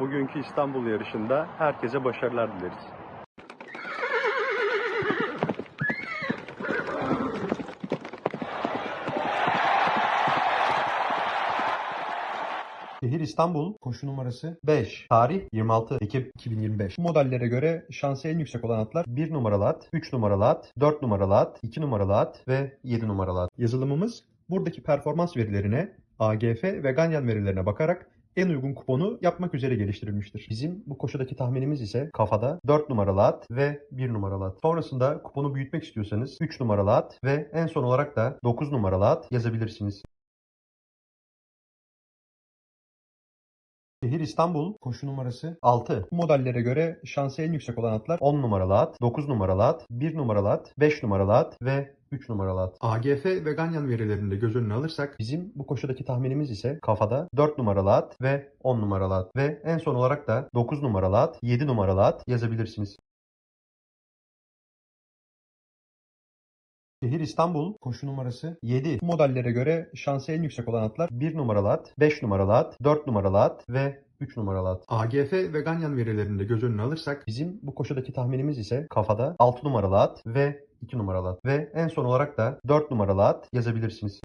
bugünkü İstanbul yarışında herkese başarılar dileriz. Şehir İstanbul, koşu numarası 5. Tarih 26 Ekim 2025. Bu modellere göre şansı en yüksek olan atlar 1 numaralı at, 3 numaralı at, 4 numaralı at, 2 numaralı at ve 7 numaralı at. Yazılımımız buradaki performans verilerine, AGF ve Ganyan verilerine bakarak en uygun kuponu yapmak üzere geliştirilmiştir. Bizim bu koşudaki tahminimiz ise kafada 4 numaralı at ve 1 numaralı at. Sonrasında kuponu büyütmek istiyorsanız 3 numaralı at ve en son olarak da 9 numaralı at yazabilirsiniz. Şehir İstanbul, koşu numarası 6. Bu modellere göre şansı en yüksek olan atlar 10 numaralı at, 9 numaralı at, 1 numaralı at, 5 numaralı at ve 3 numaralı at. AGF ve Ganyan verilerini de göz önüne alırsak bizim bu koşudaki tahminimiz ise kafada 4 numaralı at ve 10 numaralı at ve en son olarak da 9 numaralı at, 7 numaralı at yazabilirsiniz. Şehir İstanbul, koşu numarası 7. Bu modellere göre şansı en yüksek olan atlar 1 numaralı at, 5 numaralı at, 4 numaralı at ve 3 numaralı at. AGF ve Ganyan verilerini de göz önüne alırsak bizim bu koşudaki tahminimiz ise kafada 6 numaralı at ve 2 numaralı at ve en son olarak da 4 numaralı at yazabilirsiniz.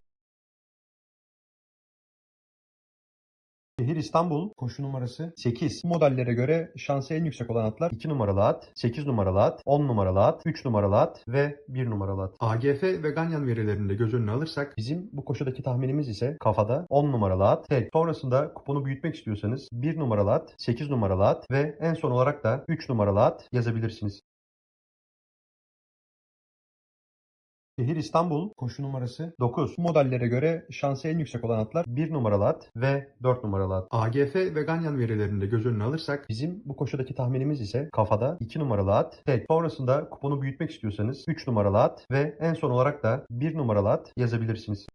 Şehir İstanbul, koşu numarası 8. Bu modellere göre şansı en yüksek olan atlar 2 numaralı at, 8 numaralı at, 10 numaralı at, 3 numaralı at ve 1 numaralı at. AGF ve Ganyan verilerini de göz önüne alırsak bizim bu koşudaki tahminimiz ise kafada 10 numaralı at, tek. Sonrasında kuponu büyütmek istiyorsanız 1 numaralı at, 8 numaralı at ve en son olarak da 3 numaralı at yazabilirsiniz. Şehir İstanbul, koşu numarası 9. Bu modellere göre şansı en yüksek olan atlar 1 numaralı at ve 4 numaralı at. AGF ve Ganyan verilerini de göz önüne alırsak bizim bu koşudaki tahminimiz ise kafada 2 numaralı at, tek. Sonrasında kuponu büyütmek istiyorsanız 3 numaralı at ve en son olarak da 1 numaralı at yazabilirsiniz.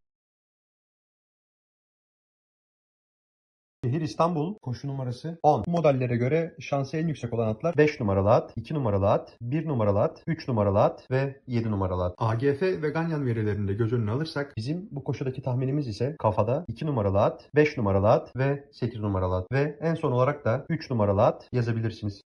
Şehir İstanbul, koşu numarası 10. Bu modellere göre şansı en yüksek olan atlar 5 numaralı at, 2 numaralı at, 1 numaralı at, 3 numaralı at ve 7 numaralı at. AGF ve Ganyan verilerini de göz önüne alırsak bizim bu koşudaki tahminimiz ise kafada 2 numaralı at, 5 numaralı at ve 8 numaralı at ve en son olarak da 3 numaralı at yazabilirsiniz.